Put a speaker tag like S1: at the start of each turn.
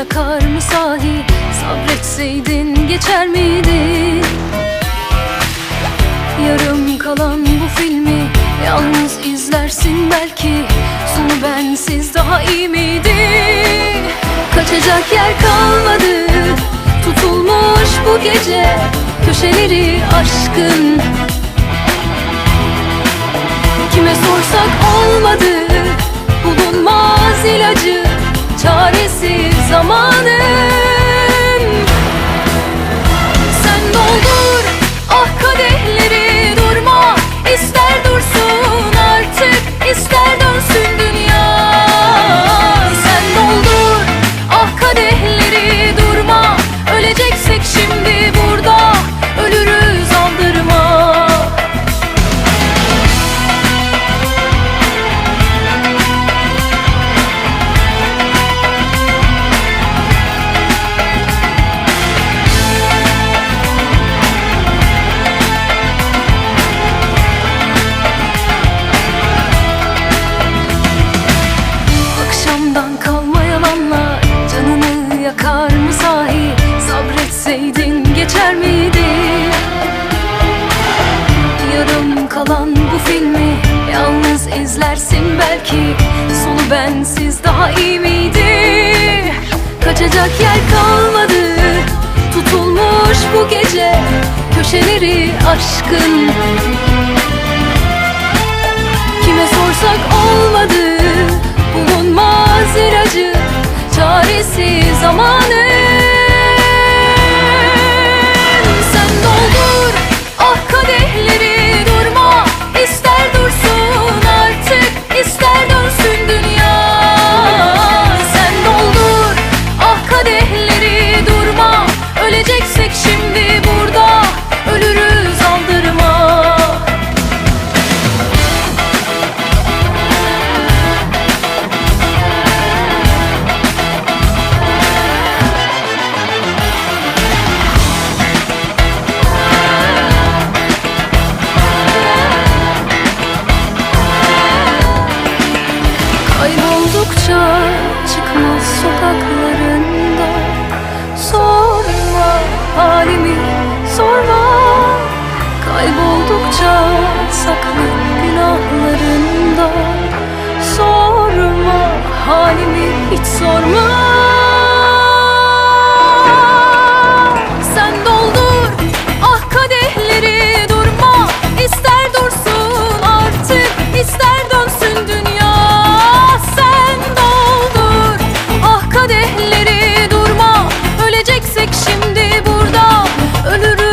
S1: yakar mı sahi? Sabretseydin geçer miydi? Yarım kalan bu filmi Yalnız izlersin belki. Sonu bensiz daha iyi miydi? Kaçacak yer kalmadı. Tutulmuş bu gece Köşeleri aşkın. Kime sorsak olmadı Bulunmaz ilacı Çaresiz zamanın Yalnız izlersin belki. Sonu bensiz daha iyi miydi? Kaçacak yer kalmadı. Tutulmuş bu gece Köşeleri aşkın. Kime sorsak olmadı şimdi burada ölürüz aldırma. Kayboldukça çıkmaz sokaklarında hiç sorma. Sen doldur ah kadehleri durma. İster dursun artık ister dönsün dünya. Sen doldur ah kadehleri durma. Öleceksek şimdi burada ölürüz